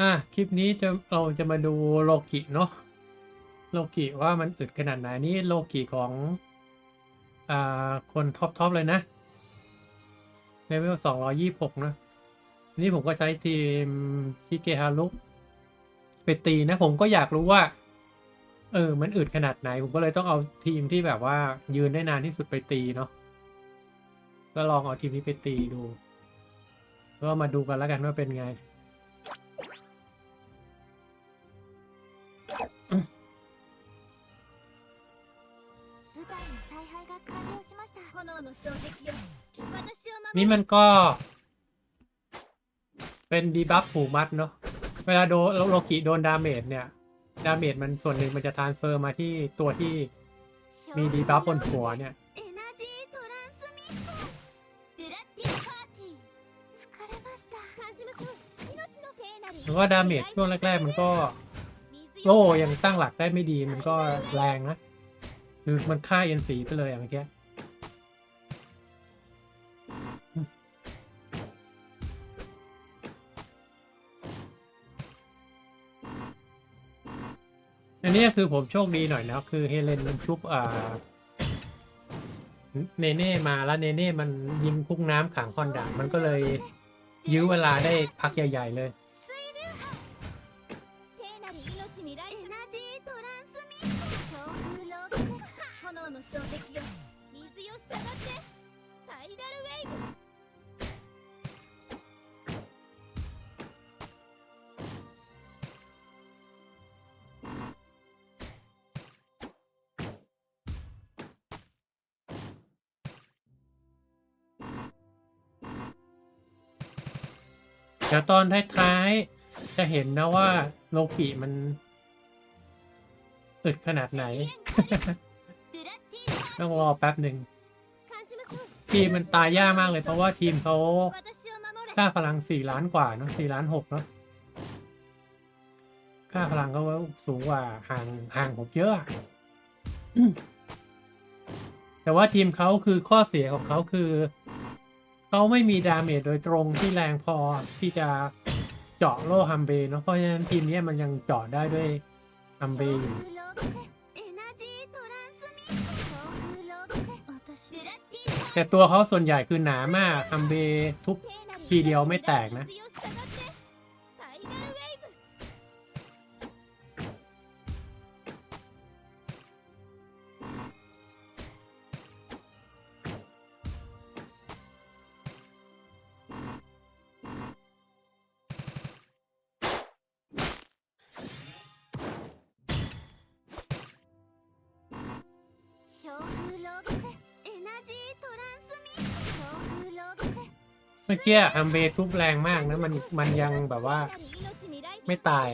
อะคลิปนี้จะเราจะมาดูโลกิเนาะโลกิว่ามันอึดขนาดไหนนี่โลกิของอ่าคนท็อปทอปเลยนะเลเวลสองร้อยี่หกนะอันนี่ผมก็ใช้ทีมคิเกฮารุไปตีนะผมก็อยากรู้ว่า เออ มันอึดขนาดไหน ผมก็เลยต้องเอาทีมที่แบบว่ายืนได้นานที่สุดไปตีเนาะก็ลองเอาทีมนี้ไปตีดู ก็มาดูกันแล้วกันว่าเป็นไง しました炎の衝撃よ私を守 นี่มันก็ เป็นดีบัฟผูมัดเนาะ เวลาโดนโลกิโดนดาเมจเนี่ย ดาเมจมันส่วนหนึ่งมันจะทรานสเฟอร์มาที่ตัวที่มีดีบัฟบนหัวเนี่ย エナジートランスミッションブラッディパーティー疲れました感じましょう命の聖なる แล้วก็ดาเมจช่วงแรก ๆ มันก็ โล่ยังตั้งหลักได้ไม่ดีมันก็แรงนะ คือมันฆ่าเอ็นสีไปเลยอย่างเมื่อ อันนี้คือผมโชคดีหน่อยนะ คือเฮเลนมันชุบอ่า เนเน่มาแล้วเนเน่มันยิงพุ่งน้ำขังคอนดามันก็เลยยื้อเวลาได้พักใหญ่ ๆ เลย 水流聖なる命に来エナジートランスミッション小風ロード炎の衝撃よ水よ従ってタイダルウェイブ เดี๋ยวตอนท้ายๆ จะเห็นนะว่าโลกิมันสุดขนาดไหน ต้องรอแป๊บหนึ่ง ทีมมันตายยากมากเลยเพราะว่าทีมเขาค่าพลังสี่ล้านกว่าเนาะสี่ล้านหกเนาะค่าพลังก็าสูงกว่าห่างห่างผมเยอะ แต่ว่าทีมเขาคือข้อเสียของเขาคือ เขาไม่มีดาเมจโดยตรงที่แรงพอที่จะเจาะโลฮัมเบเนาะเพราะฉะนั้นทีมนี้มันยังเจาะได้ด้วยฮัมเบอยู่แต่ตัวเขาส่วนใหญ่คือหนามากฮัมเบทุกทีเดียวไม่แตกนะ เมื่อกี้ฮัมเบทุบแรงมากนะ มันมันยังแบบว่า ไม่ตาย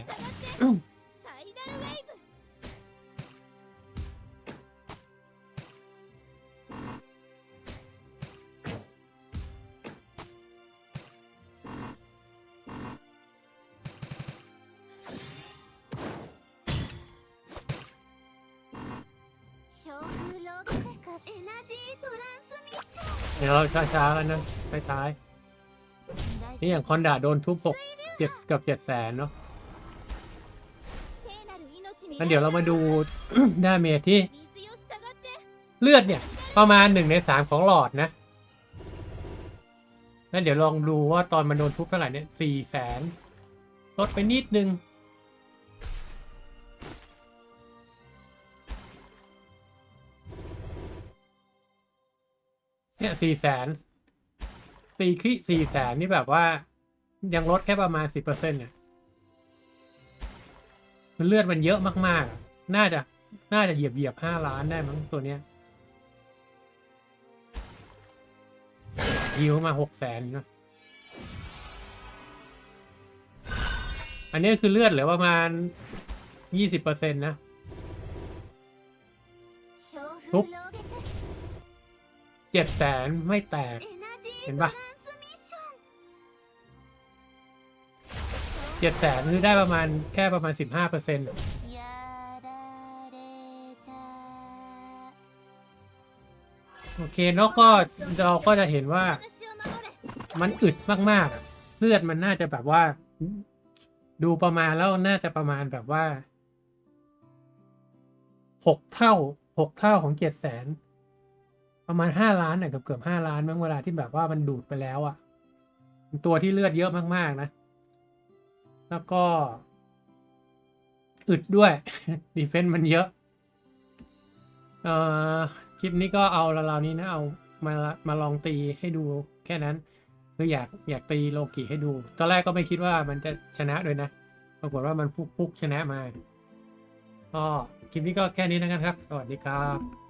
เดี๋ยวเราช้าๆแล้วนะไปท้ายนี่อย่างคอนดาโดนทุบหกเจ็ดกับเจ็ดแสนเนาะงั้นเดี๋ยวเรามาดูดาเมจที่ เลือดเนี่ย ประมาณหนึ่งในสามของหลอดนะงั้นเดี๋ยวลองดูว่าตอนมันโดนทุบเท่าไหร่เนี่ยสี่แสนลดไปนิดนึง สี่แสนตีขี้สี่แสนนี่แบบว่า ยังลดแค่ประมาณสิบเปอร์เซ็นต์เนี่ยเลือดมันเยอะมากๆ น่าจะ น่าจะเหยียบเหยียบห้าล้านได้มั้งตัวเนี้ยยิวมาหกแสนนะอันนี้คือเลือดเหลือประมาณยี่สิบเปอร์เซ็นต์นะทุบ เจ็ดแสนไม่แตก เห็นปะเจ็ดแสนคือได้ประมาณแค่ประมาณสิบห้าเปอร์เซ็นต์โอเคแล้วก็เราก็จะเห็นว่ามันอึดมากๆ เลือดมันน่าจะแบบว่า ดูประมาณแล้วน่าจะประมาณแบบว่าหกเท่าหกเท่าของเจ็ดแสน ประมาณห้าล้านอะเกือบเกือบห้าล้านมั้งเวลาที่แบบว่ามันดูดไปแล้วอะตัวที่เลือดเยอะมากๆนะ แล้วก็ อึดด้วยดีเฟนต์มันเยอะ เอ่อคลิปนี้ก็เอาราวๆนี้นะ เอามามาลองตีให้ดูแค่นั้น คืออยากอยากตีโลกิให้ดู ตอนแรกก็ไม่คิดว่ามันจะชนะด้วยนะ ปรากฏว่ามันฟุกๆชนะมาก็คลิปนี้ก็แค่นี้นะครับ สวัสดีครับ